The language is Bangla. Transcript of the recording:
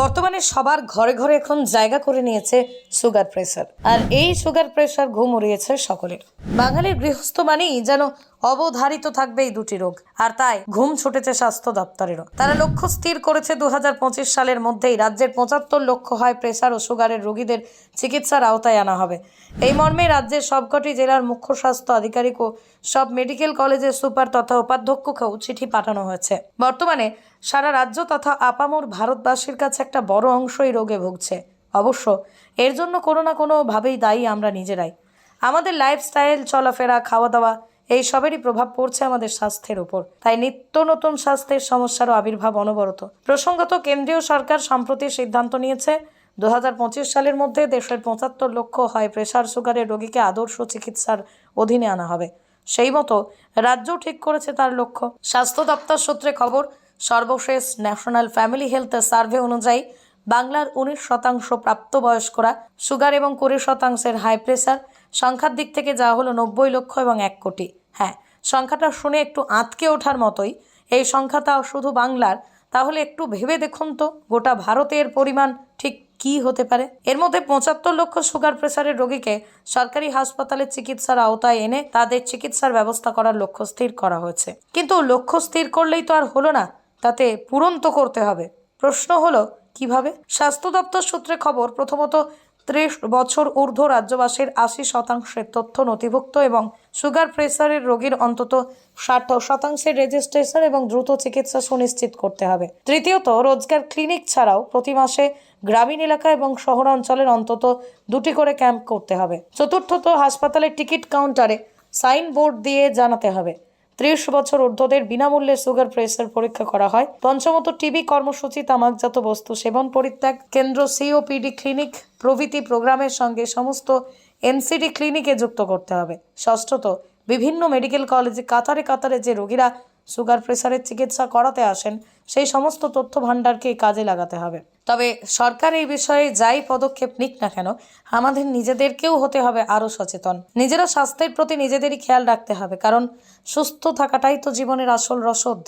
বর্তমানে সবার ঘরে ঘরে এখন জায়গা করে নিয়েছে সুগার প্রেসার। আর এই সুগার প্রেসার ঘুম উড়িয়েছে সকলের। বাঙালির গৃহস্থ মানেই যেন অবধারিত থাকবে এই দুটি রোগ। আর তাই ঘুম ছুটেছে স্বাস্থ্য দপ্তরেরও। তারা লক্ষ্য স্থির করেছে দুহাজার পঁচিশ সালের মধ্যেই রাজ্যের পঁচাত্তর লক্ষ হয় প্রেসার ও সুগারের রোগীদের চিকিৎসার আওতায় আনা হবে। এই মর্মে রাজ্যের সবকটি জেলার মুখ্য স্বাস্থ্য আধিকারিক ও সব মেডিকেল কলেজের সুপার তথা উপাধ্যক্ষকেও চিঠি পাঠানো হয়েছে। বর্তমানে সারা রাজ্য তথা আপামর ভারতবাসীর কাছে একটা বড় অংশই রোগে ভুগছে। অবশ্য এর জন্য কোনো না কোনোভাবেই দায়ী আমরা নিজেরাই। আমাদের লাইফস্টাইল চলাফেরা খাওয়া দাওয়া এই সবেরই প্রভাব পড়ছে আমাদের স্বাস্থ্যের উপর। তাই নিত্য নতুন স্বাস্থ্যের সমস্যারও আবির্ভাব অনবরত। প্রসঙ্গত, কেন্দ্রীয় সরকার সম্প্রতি সিদ্ধান্ত নিয়েছে দু হাজার পঁচিশ সালের মধ্যে দেশের পঁচাত্তর লক্ষ হয় প্রেশার সুগারের রোগীকে আদর্শ চিকিৎসার অধীনে আনা হবে। সেই মতো রাজ্য ঠিক করেছে তার লক্ষ্য। স্বাস্থ্য দপ্তর সূত্রে খবর সর্বশেষ ন্যাশনাল ফ্যামিলি হেলথ সার্ভে অনুযায়ী বাংলার উনিশ শতাংশ প্রাপ্তবয়স্করা সুগার এবং কুড়ি শতাংশের হাই প্রেসার, সংখ্যার দিক থেকে যা হলো নব্বই লক্ষ এবং এক কোটি। হ্যাঁ সংখ্যাটা শুনে একটু আঁতকে ওঠার মতোই এই সংখ্যাটা শুধু বাংলার। তাহলে একটু ভেবে দেখুন তো, গোটা ভারতের পরিমাণ ঠিক কি হতে পারে? এর মধ্যে পঁচাত্তর লক্ষ সুগার প্রেসারের রোগীকে সরকারি হাসপাতালে চিকিৎসার আওতায় এনে তাদের চিকিৎসার ব্যবস্থা করার লক্ষ্য স্থির করা হয়েছে। কিন্তু লক্ষ্য স্থির করলেই তো আর হলো না। তাতে পূরণ তো করতে হবে। প্রশ্ন হলো, কীভাবে? স্বাস্থ্য দপ্তর সূত্রে খবর, প্রথমত ত্রিশ বছর ঊর্ধ্ব রাজ্যবাসীর আশি শতাংশের তথ্য নথিভুক্ত এবং সুগার প্রেসারের রোগীর অন্তত ষাট শতাংশের রেজিস্ট্রেশন এবং দ্রুত চিকিৎসা সুনিশ্চিত করতে হবে। তৃতীয়ত, রোজগার ক্লিনিক ছাড়াও প্রতি মাসে গ্রামীণ এলাকা এবং শহর অঞ্চলের অন্তত দুটি করে ক্যাম্প করতে হবে। চতুর্থত, হাসপাতালের টিকিট কাউন্টারে সাইন বোর্ড দিয়ে জানাতে হবে। ত্রিশ বছর ঊর্ধ্বদের বিনামূল্যে সুগার প্রেসার পরীক্ষা করা হয়। পঞ্চমত টিবি কর্মসূচি, তামাকজাত বস্তু সেবন পরিত্যাগ, কেন্দ্র সিওপিডি ক্লিনিক, প্রভৃতি প্রোগ্রামের সঙ্গে সমস্ত এনসিডি ক্লিনিকে যুক্ত করতে হবে। ষষ্ঠত, বিভিন্ন মেডিকেল কলেজে কাতারে কাতারে যে রোগীরা সুগার প্রেসারের চিকিৎসা করাতে আসেন, সেই সমস্ত তথ্য ভাণ্ডারকে কাজে লাগাতে হবে। তবে সরকার এই বিষয়ে যাই পদক্ষেপ নিক না কেন, আমাদের নিজেদেরকেও হতে হবে আরও সচেতন। নিজেরা স্বাস্থ্যের প্রতি নিজেদেরই খেয়াল রাখতে হবে, কারণ সুস্থ থাকাটাই তো জীবনের আসল রসদ।